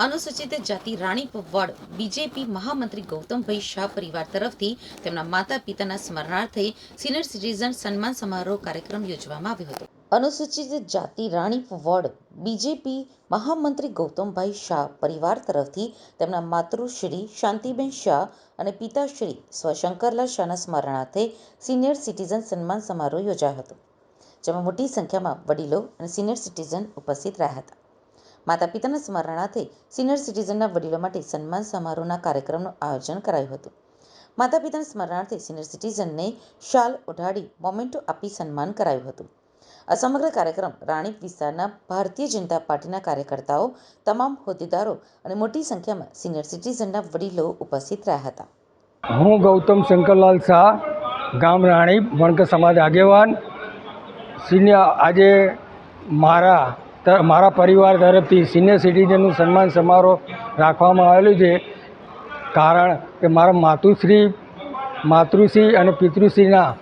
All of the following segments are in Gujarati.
અનુસૂચિત જાતિ રાણીપ વડ બીજેપી મહામંત્રી ગૌતમભાઈ શાહ પરિવાર તરફથી તેમના માતા પિતાના સ્મરણાર્થે સિનિયર સિટીઝન સન્માન સમારોહ કાર્યક્રમ યોજવામાં આવ્યો હતો. અનુસૂચિત જાતિ રાણીપ વડ બીજેપી મહામંત્રી ગૌતમભાઈ શાહ પરિવાર તરફથી તેમના માતૃશ્રી શાંતિબેન શાહ અને પિતાશ્રી સ્વશંકરલાલ શાહના સ્મરણાર્થે સિનિયર સિટીઝન સન્માન સમારોહ યોજાયો હતો, જેમાં મોટી સંખ્યામાં વડીલો અને સિનિયર સિટીઝન ઉપસ્થિત રહ્યા હતા. માતા પિતાના સ્મરણાર્થે સિનિયર સિટીઝનના વડીલો માટે સન્માન સમારોહના કાર્યક્રમનું આયોજન કરાયું હતું. માતા પિતાના સ્મરણાર્થે સિનિયર સિટીઝનને શાલ ઓઢાડી મોમેન્ટો આપી સન્માન કરાયું હતું. આ સમગ્ર કાર્યક્રમ રાણીપ વિસ્તારના ભારતીય જનતા પાર્ટીના કાર્યકર્તાઓ, તમામ હોદ્દેદારો અને મોટી સંખ્યામાં સિનિયર સિટીઝનના વડીલો ઉપસ્થિત રહ્યા હતા. હું ગૌતમ શંકરલાલ શાહ, ગામ રાણીપ વણકર સમાજ આગેવાન. સિનિયર આજે મારા મારા પરિવાર તરફથી સિનિયર સિટીઝનનું સન્માન સમારોહ રાખવામાં આવેલું છે. કારણ કે મારા માતુશ્રી, માતૃશ્રી અને પિતૃશ્રીના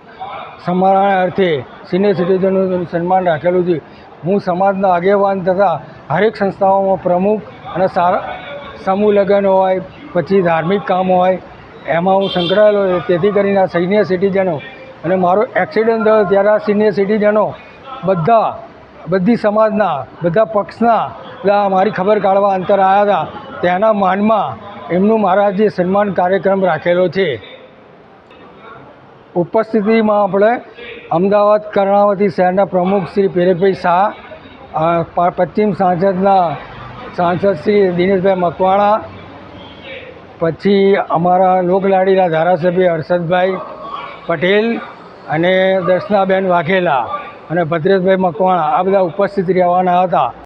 સમારણ અર્થે સિનિયર સિટીઝનનું સન્માન રાખેલું છે. હું સમાજના આગેવાન તથા હરેક સંસ્થાઓમાં પ્રમુખ અને સારા, સમૂહ લગ્ન હોય, પછી ધાર્મિક કામ હોય, એમાં હું સંકળાયેલો છું. તેથી કરીને આ સિનિયર સિટીઝનો અને મારો એક્સિડન્ટ થયો ત્યારે આ સિનિયર સિટીઝનો બધા બધી સમાજના, બધા પક્ષના મારી ખબર કાઢવા અંતર આવ્યા હતા. તેના માનમાં એમનું મારા જે સન્માન કાર્યક્રમ રાખેલો છે. ઉપસ્થિતિમાં આપણે અમદાવાદ કર્ણાવતી શહેરના પ્રમુખ શ્રી પેરેભાઈ શાહ પશ્ચિમ સાંસદના સાંસદ શ્રી દિનેશભાઈ મકવાણા, પછી અમારા લોકલાડીના ધારાસભ્ય હર્ષદભાઈ પટેલ અને દર્શનાબેન વાઘેલા. અને ભદ્રેશભાઈ મકવાણા આ બધા ઉપસ્થિત રહેવાના હતા.